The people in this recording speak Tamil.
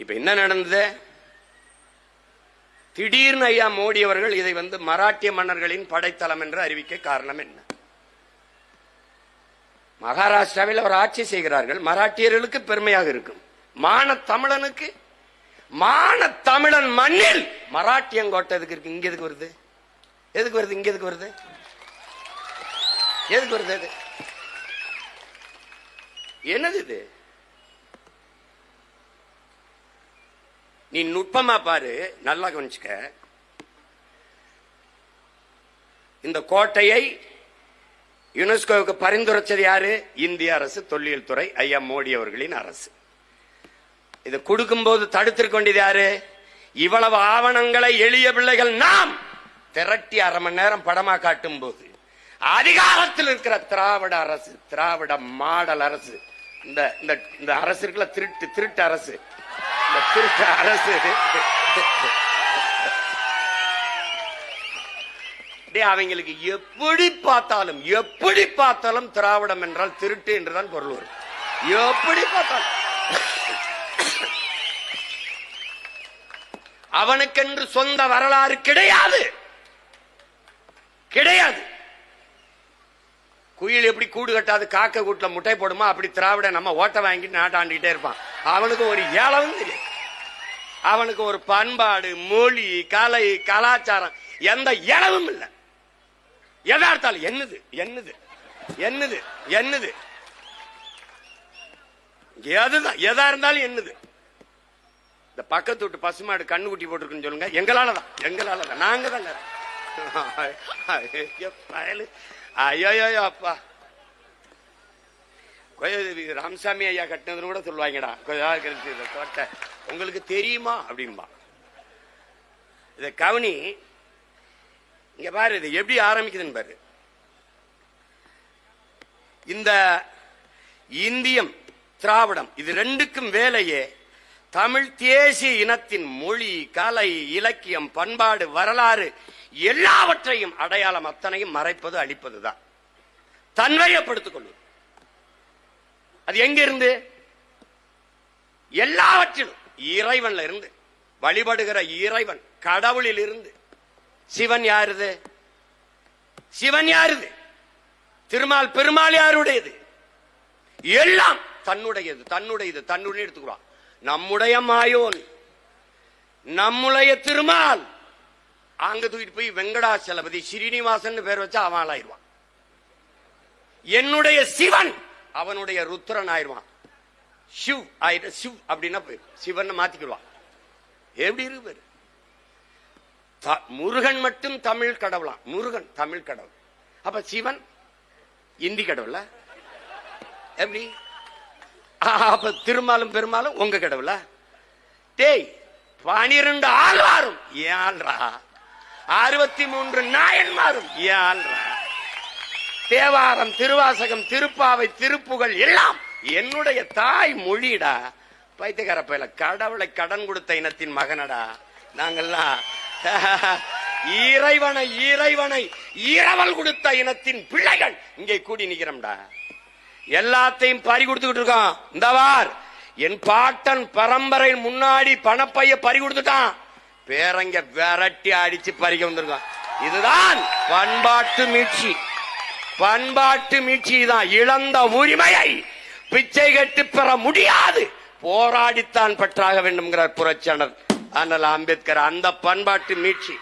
இப்ப என்ன நடந்தது? திடீர்னு ஐயா மோடி அவர்கள் இதை வந்து மராட்டிய மன்னர்களின் படைத்தளம் என்று அறிவிக்க காரணம் என்ன? மகாராஷ்டிராவில் அவர் ஆட்சி செய்கிறார்கள். மராட்டியர்களுக்கு பெருமையாக இருக்கும். மான தமிழனுக்கு மான தமிழன் மண்ணில் மராட்டியங்கோட்டை எதுக்கு இருக்கு? இங்க எதுக்கு வருது? எதுக்கு வருது? இங்க எதுக்கு வருது? எதுக்கு வருது என்னது இது? நீ நுட்பமா பாரு நல்லா கவனிச்சுக்க. இந்த கோட்டையை யுனெஸ்கோவுக்கு பரிந்துரைச்சது யாரு? இந்திய அரசு தொல்லியல் துறை ஐயா மோடி அவர்களின் அரசு. இது கொடுக்கும்போது தடுத்திருக்க வேண்டியது யாரு? இவ்வளவு ஆவணங்களை எளிய பிள்ளைகள் நாம் திரட்டி அரை மணி நேரம் படமா காட்டும் போது அதிகாரத்தில் இருக்கிற திராவிட அரசு திராவிட மாடல் அரசு இந்த இந்த இந்த அரசு இருக்குல்ல திருட்டு திருட்டு அரசு அரசு அவங்களுக்கு எப்படி பார்த்தாலும் எப்படி பார்த்தாலும் திராவிடம் என்றால் திருட்டு என்றுதான் பொருள் வரும். எப்படி பார்த்தாலும். அவனுக்கென்று சொந்த வரலாறு கிடையாது. கிடையாது. குயில் எப்படி கூடு கட்டாது காக்க கூட்டுல முட்டை போடுமா அப்படி திராவிட நம்ம ஓட்ட வாங்கிட்டு நாட்டாண்டிக்கிட்டே இருப்பான். அவனுக்கு ஒரு ஏழவும் தெரியும் அவனுக்கு ஒரு பண்பாடு மொழி கலை கலாச்சாரம் எந்த இளவும் இல்லை. எதார்த்தால் என்னது என்னது என்னது என்னது? எதுதான் எதா இருந்தாலும் என்னது? இந்த பக்கத்து வீட்டு பசுமாடு கண்ணு குட்டி போட்டிருக்குன்னு சொல்லுங்க. எங்களால தான் எங்களால தான் நாங்க தாங்க ஐயோ, ஐயோ அப்பா. ராமசாமி ஐயா கட்டினதுன்னு கூட சொல்லுவாங்கடா. கொஞ்சம் கோட்டை உங்களுக்கு தெரியுமா அப்படின்பா. இத கவனி இங்க பாரு இது எப்படி ஆரம்பிக்குதுன்னு பாரு. இந்த இந்தியம் திராவிடம் இது ரெண்டுக்கும் வேலையே. தமிழ் தேசிய இனத்தின் மொழி கலை இலக்கியம் பண்பாடு வரலாறு எல்லாவற்றையும் அடையாளம் அத்தனையும் மறைப்பது அழிப்பதுதான். தன்மையப்படுத்திக் கொள்வது அது எங்க இருந்து? எல்லாவற்றிலும். இறைவன்ல இருந்து. வழிபடுகிற இறைவன் கடவுளில் இருந்து. சிவன் யாருது? சிவன் யாருது? திருமால் பெருமாள் யாருடையது எல்லாம் தன்னுடையது தன்னுடையது தன்னுடைய எடுத்துக்கிறான் நம்முடைய மாயோன் நம்முடைய திருமால். அங்க தூக்கிட்டு போய் வெங்கடாச்சலபதி ஸ்ரீனிவாசன் பேர் வச்சா அவன் ஆளாயிருவான். என்னுடைய சிவன் அவனுடைய ருத்ரன் ஆயிருவான் சிவ் ஆயிட்டு சிவ் அப்படின்னா போயிடும் சிவன் மாத்திக்கிடுவான். எப்படி இருக்கு? முருகன் மட்டும் தமிழ் கடவுளாம் முருகன் தமிழ் கடவுள். அப்ப சிவன் இந்தி கடவுள? எப்படி? அப்ப திருமாலும் பெருமாளும் உங்க கடவுளா? டேய் பனிரெண்டு ஆழ்வாரும் ஏழ்ரா அறுபத்தி மூன்று நாயன்மாரும். ஏழ்ரா தேவாரம் திருவாசகம் திருப்பாவை திருப்புகழ் எல்லாம் என்னுடைய தாய் மொழிடா. பைத்தியக்கார பயில கடவுளை கடன் கொடுத்த இனத்தின் மகனடா. நாங்கள்லாம் இறைவனை இறைவனை இரவல் கொடுத்த இனத்தின் பிள்ளைகள் இங்கே கூடி நிக்கிறோம்டா. எல்லாத்தையும் பறி கொடுத்துக்கிட்டு இருக்கோம். இந்த வார் என் பாட்டன் பரம்பரை முன்னாடி பணப்பைய பறி கொடுத்துட்டான். பேரங்க விரட்டி அடிச்சு பறிக்க வந்திருக்கான். இதுதான் பண்பாட்டு மீட்சி. பண்பாட்டு மீட்சி தான் இழந்த உரிமையை பிச்சை கட்டு பெற முடியாது. போராடித்தான் பெற்றாக வேண்டும்கிறார் புரட்சியாளர் ஆனால் அம்பேத்கர். அந்த பண்பாட்டு மீட்சி